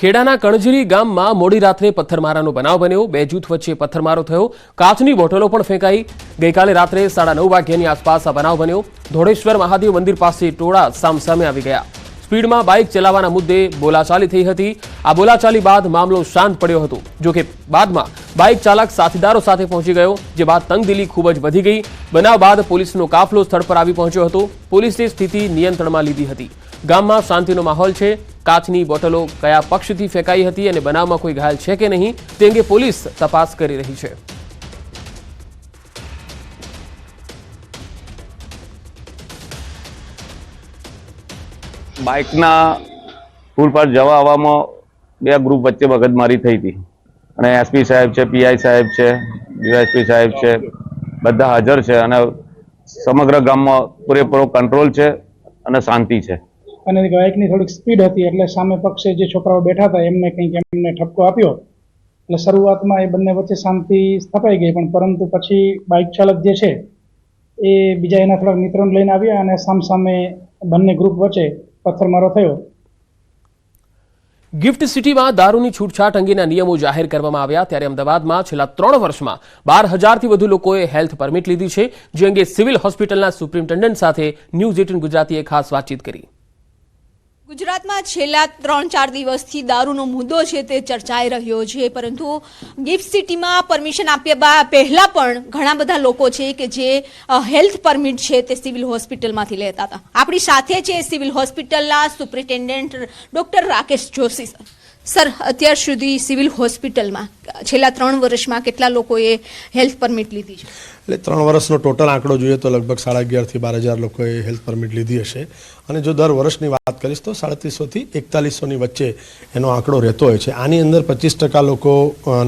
ખેડાના કણજરી ગામમાં મોડી રાત્રે પથ્થરમારાનો બનાવ બન્યો. બે જૂથ વચ્ચે પથ્થરમારો થયો. કાચની બોટલો પણ ફેંકાઈ. ગઈકાલે રાત્રે સાડા નવ વાગ્યાની આસપાસ આ બનાવ બન્યો. ધોળેશ્વર મહાદેવ મંદિર પાસે ટોળા સામસામે આવી ગયા. સ્પીડમાં બાઇક ચલાવવાના મુદ્દે બોલાચાલી થઈ હતી. આ બોલાચાલી બાદ મામલો શાંત પડ્યો હતો. જોકે બાદમાં બાઇક ચાલક સાથીદારો સાથે પહોંચી ગયો, જે બાદ તંગદિલી ખૂબ જ વધી ગઈ. બનાવ બાદ પોલીસનો કાફલો સ્થળ પર આવી પહોંચ્યો હતો. પોલીસે સ્થિતિ નિયંત્રણમાં લીધી હતી. ગામમાં શાંતિનો માહોલ છે. કાચની બોટલો કયા પક્ષથી ફેંકાઈ હતી અને બનાવમાં કોઈ ઘાયલ છે કે નહીં, તે અંગે પોલીસ તપાસ કરી રહી છે. બાઇકના પુલ પર જવા આવવામાં બે ગ્રુપ વચ્ચે મગજમારી થઈ હતી. અને એસપી સાહેબ છે પીઆઈ સાહેબ છે, ડીવાયસપી સાહેબ છે, બધા હાજર છે અને સમગ્ર ગામમાં પૂરેપૂરો કંટ્રોલ છે અને શાંતિ છે. અને બાઇકની થોડીક સ્પીડ હતી એટલે સામે પક્ષે જે છોકરાઓ બેઠા હતા, એમને કંઈક એમને ઠપકો આપ્યો. એટલે શરૂઆતમાં એ બંને વચ્ચે શાંતિ સ્થપાઈ ગઈ, પણ પરંતુ પછી બાઇક ચાલક જે છે, એ બીજા એના થોડાક મિત્રોને લઈને આવ્યા અને સામસામે બંને ગ્રુપ વચ્ચે પથ્થરમારો થયો. ગિફ્ટ સિટીમાં દારૂની છૂટછાટ અંગેના નિયમો જાહેર કરવામાં આવ્યા ત્યારે અમદાવાદમાં છેલ્લા ત્રણ વર્ષમાં બાર હજારથી વધુ લોકોએ હેલ્થ પરમિટ લીધી છે, જે અંગે સિવિલ હોસ્પિટલના સુપ્રિન્ટેન્ડન્ટ સાથે ન્યૂઝ એટીન ગુજરાતીએ ખાસ વાતચીત કરી. ગુજરાતમાં છેલ્લા ત્રણ ચાર દિવસથી દારૂનો મુદ્દો છે તે ચર્ચાઈ રહ્યો છે, પરંતુ ગિફ્ટ સિટીમાં પરમિશન આપ્યા પહેલા પણ ઘણા બધા લોકો છે કે જે હેલ્થ પરમિટ છે તે સિવિલ હોસ્પિટલમાંથી લેતા હતા. આપણી સાથે છે સિવિલ હોસ્પિટલના superintendent doctor Rakesh Joshi, sir. Sir અત્યાર સુધી સિવિલ હોસ્પિટલમાં છેલ્લા ત્રણ વર્ષમાં કેટલા લોકોએ હેલ્થ પરમિટ લીધી છે? એટલે ત્રણ વર્ષનો ટોટલ આંકડો જોઈએ તો લગભગ સાડા અગિયારથી બાર હજાર લોકોએ હેલ્થ પરમિટ લીધી હશે. અને જો દર વર્ષની વાત કરીશ તો સાડત્રીસોથી એકતાલીસોની વચ્ચે એનો આંકડો રહેતો હોય છે. આની અંદર પચીસ ટકા લોકો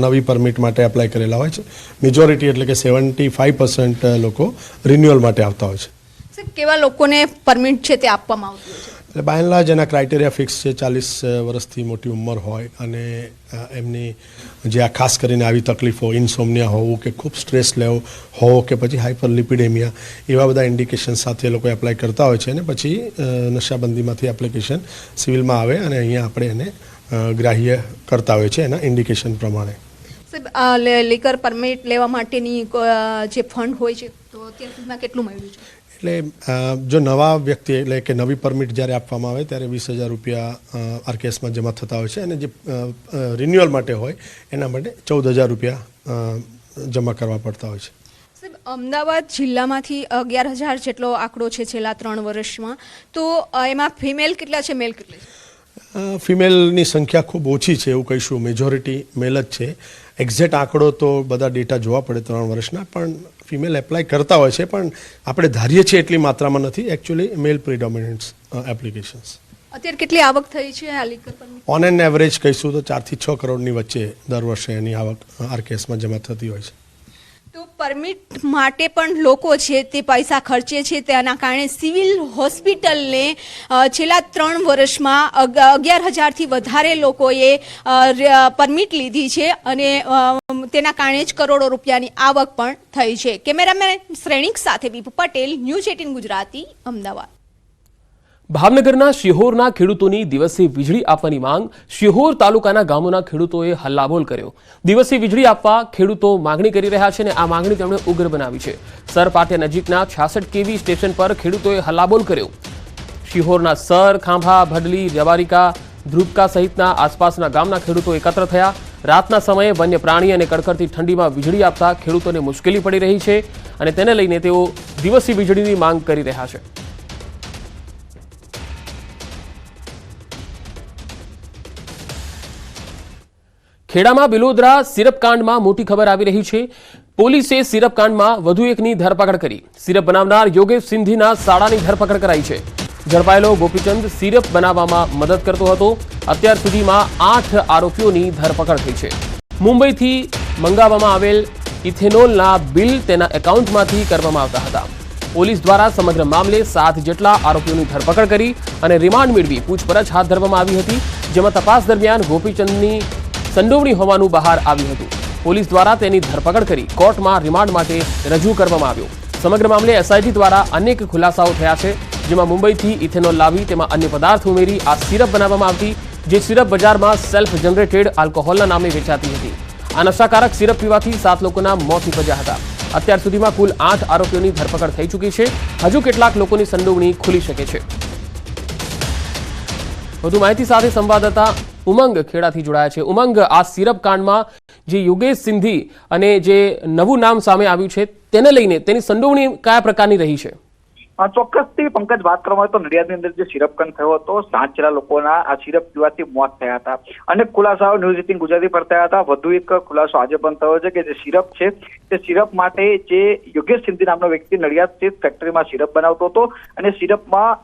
નવી પરમિટ માટે એપ્લાય કરેલા હોય છે. મેજોરિટી એટલે કે સેવન્ટી ફાઇવ પર્સન્ટ લોકો રિન્યુઅલ માટે આવતા હોય છે. કેવા લોકોને પરમિટ છે તે આપવામાં આવતું છે? એટલે બાય એન્ડ લાર્જ એના ક્રાઇટેરિયા ફિક્સ છે, ચાલીસ વર્ષથી મોટી ઉંમર હોય અને એમની જે આ ખાસ કરીને આવી તકલીફો ઇન્સોમનિયા હોવું કે ખૂબ સ્ટ્રેસ લેવો હોવો કે પછી હાઇપરલિપિડેમિયા એવા બધા ઇન્ડિકેશન સાથે એ લોકો એપ્લાય કરતા હોય છે અને પછી નશાબંધીમાંથી એપ્લિકેશન સિવિલમાં આવે અને અહીંયા આપણે એને ગ્રાહ્ય કરતા હોય છે એના ઇન્ડિકેશન પ્રમાણે. સાહેબ લીકર પરમિટ લેવા માટેની જે ફંડ હોય છે, તો અત્યાર સુધીમાં કેટલું મળ્યું છે? એટલે જો નવા વ્યક્તિ એટલે કે નવી પરમિટ જ્યારે આપવામાં આવે ત્યારે વીસ હજાર રૂપિયા આરકેએસમાં જમા થતા હોય છે અને જે રિન્યુઅલ માટે હોય એના માટે ચૌદ હજાર રૂપિયા જમા કરવા પડતા હોય છે. અમદાવાદ જિલ્લામાંથી અગિયાર હજાર જેટલો આંકડો છે છેલ્લા ત્રણ વર્ષમાં. તો એમાં ફિમેલ કેટલા છે? મેલ કેટલા છે? ફિમેલની સંખ્યા ખૂબ ઓછી છે એવું કહીશું. મેજોરિટી મેલ જ છે. એક્ઝેક્ટ આંકડો તો બધા ડેટા જોવા પડે ત્રણ વર્ષના પણ ફિમેલ એપ્લાય કરતા હોય છે પણ આપણે ધારીએ છીએ એટલી માત્રામાં નથી. એકચ્યુઅલી મેલ પ્રિડોમિનન્ટ્સ એપ્લિકેશન્સ અત્યારે કેટલી આવક થઈ છે આ લીકર ઓન એન એવરેજ કહીશું તો ચારથી છ કરોડની વચ્ચે દર વર્ષે એની આવક આર કેસમાં જમા થતી હોય છે. તો પરમિટ માટે પણ લોકો છે તે પૈસા ખર્ચે છે તેના કારણે સિવિલ હોસ્પિટલને છેલ્લા ત્રણ વર્ષમાં અગ- અગિયાર હજારથી વધારે લોકોએ પરમિટ લીધી છે અને તેના કારણે જ કરોડો રૂપિયાની આવક પણ થઈ છે. કેમેરામેન શ્રેણિક સાથે બીપુ પટેલ, ન્યૂઝ એટીન ગુજરાતી, અમદાવાદ. ભાવનગરના શિહોરના ખેડૂતોની દિવસે વીજળી આપવાની માંગ, શિહોર તાલુકાના ગામોના ખેડૂતોએ હલ્લાબોલ કર્યો. દિવસે વીજળી આપવા ખેડૂતો માંગણી કરી રહ્યા છે અને આ માંગણી તેમણે ઉગ્ર બનાવી છે. સરપાટિયા નજીકના છાસઠ કેવી સ્ટેશન પર ખેડૂતોએ હલ્લાબોલ કર્યો. શિહોરના સર, ખાંભા, ભડલી જવારિકા ધ્રુપકા સહિતના આસપાસના ગામના ખેડૂતો એકત્ર થયા. રાતના સમયે વન્ય પ્રાણી અને કડકડતી ઠંડીમાં વીજળી આપતા ખેડૂતોને મુશ્કેલી પડી રહી છે અને તેને લઈને તેઓ દિવસી વીજળીની માંગ કરી રહ્યા છે. ખેડામાં બિલોદરા સિરપ કાંડમાં મોટી ખબર આવી રહી છે. પોલીસે સિરપ કાંડમાં વધુ એકની ધરપકડ કરી. સિરપ બનાવનાર યોગેશ સિંધીના શાળાની ધરપકડ કરાઈ છે. ઝડપાયેલો ગોપીચંદ સિરપ બનાવવામાં મદદ કરતો હતો. અત્યાર સુધીમાં આઠ આરોપીઓની ધરપકડ થઈ છે. મુંબઈથી મંગાવવામાં આવેલ ઇથેનોલના બિલ તેના એકાઉન્ટમાંથી કરવામાં આવતા હતા. પોલીસ દ્વારા સમગ્ર મામલે સાત જેટલા આરોપીઓની ધરપકડ કરી અને રિમાન્ડ મેળવી પૂછપરછ હાથ ધરવામાં આવી હતી. જેમાં તપાસ દરમિયાન ગોપીચંદની સંડોવણી હોવાનું બહાર આવ્યું હતું. પોલીસ દ્વારા તેની ધરપકડ કરી કોર્ટમાં રિમાન્ડ માટે રજૂ કરવામાં આવ્યો. સમગ્ર મામલે એસઆઈટી દ્વારા અનેક ખુલાસાઓ થયા છે, જેમાં મુંબઈથી ઇથેનોલ લાવી તેમાં અન્ય પદાર્થ ઉમેરી આ સિરપ બનાવવામાં આવતી, જે સિરપ બજારમાં સેલ્ફ જનરેટેડ આલ્કોહોલના નામે વેચાતી હતી. આ નશાકારક સિરપ પીવાથી સાત લોકોના મોત નીપજ્યા હતા. અત્યાર સુધીમાં કુલ આઠ આરોપીઓની ધરપકડ થઈ ચૂકી છે. હજુ કેટલાક લોકોની સંડોવણી ખુલી શકે છે. વધુ માહિતી સાથે સંવાદદાતા ઉમંગ ખેડાથી જોડાયા છે. ઉમંગ, આ સિરપ કાંડમાં જે યોગેશ સિંધી અને જે નવું નામ સામે આવ્યું છે, તેને લઈને તેની સંડોવણી કયા પ્રકારની રહી છે? ચોક્કસથી પંકજ, વાત કરવામાં આવે તો નડિયાદની અંદર જે સિરપકંડ થયો હતો સાંચરા લોકોના આ સિરપ પીવાથી મોત થયા હતા. અને ખુલાસાઓ ન્યૂઝ એટીન ગુજરાતી પર થયા હતા. વધુ એક ખુલાસો આજે પણ થયો છે કે જે સિરપ છે, તે સિરપ માટે જે યોગેશ સિંધી નામનો વ્યક્તિ નડિયાદ સ્થિત ફેક્ટરીમાં સિરપ બનાવતો હતો અને સિરપમાં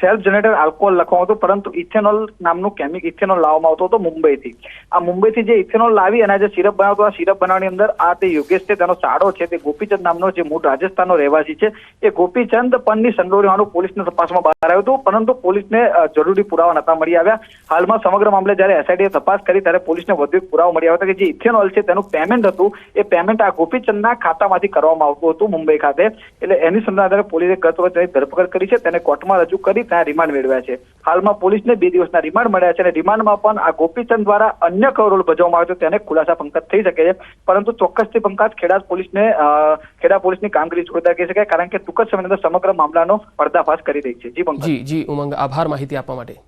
સેલ્ફ જનરેટેડ આલ્કોહોલ લખવામાં હતું પરંતુ ઇથેનોલ નામનું કેમિક ઇથેનોલ લાવવામાં આવતો હતો મુંબઈથી. આ મુંબઈથી જે ઇથેનોલ લાવી અને જે સિરપ બનાવતો, આ સિરપ બનાવવાની અંદર આ તે યોગેશ છે, તેનો સાડો છે, તે ગોપીચંદ નામનો જે મૂળ રાજસ્થાનનો રહેવાસી છે, એ ગોપીચંદ પણની સંડોવણી હોવાનું પોલીસની તપાસમાં બહાર આવ્યું હતું, પરંતુ પોલીસને જરૂરી પુરાવા નતા મળી આવ્યા. હાલમાં સમગ્ર મામલે જ્યારે એસઆઈટીએ તપાસ કરી, ત્યારે પોલીસને વધુ પુરાવો મળી આવ્યા હતો કે જે ઇથેનોલ છે, તેનું પેમેન્ટ હતું. એ પેમેન્ટ આ ગોપીચંદના ખાતામાંથી કરવામાં આવતું હતું મુંબઈ ખાતે. એટલે એની સંદર્ભે પોલીસે ગત વખતે ધરપકડ કરી છે, તેને કોર્ટમાં રજૂ કરી ત્યાં રિમાન્ડ મેળવ્યા છે. હાલમાં પોલીસને બે દિવસના રિમાન્ડ મળ્યા છે અને રિમાન્ડમાં પણ આ ગોપીચંદ દ્વારા અન્ય કયો રોલ ભજવવામાં આવ્યો તેને ખુલાસા પંકજ થઈ શકે છે. પરંતુ ચોક્કસથી પંકજ ખેડા પોલીસને ખેડા પોલીસની કામગીરી જોરદાર કહી શકાય, કારણ કે ટૂંક જ સમયની અંદર સમગ્ર મામલાનો પર્દાફાશ કરી રહી છે. જી પંકજ. જી, ઉમંગ. આભાર માહિતી આપવા માટે.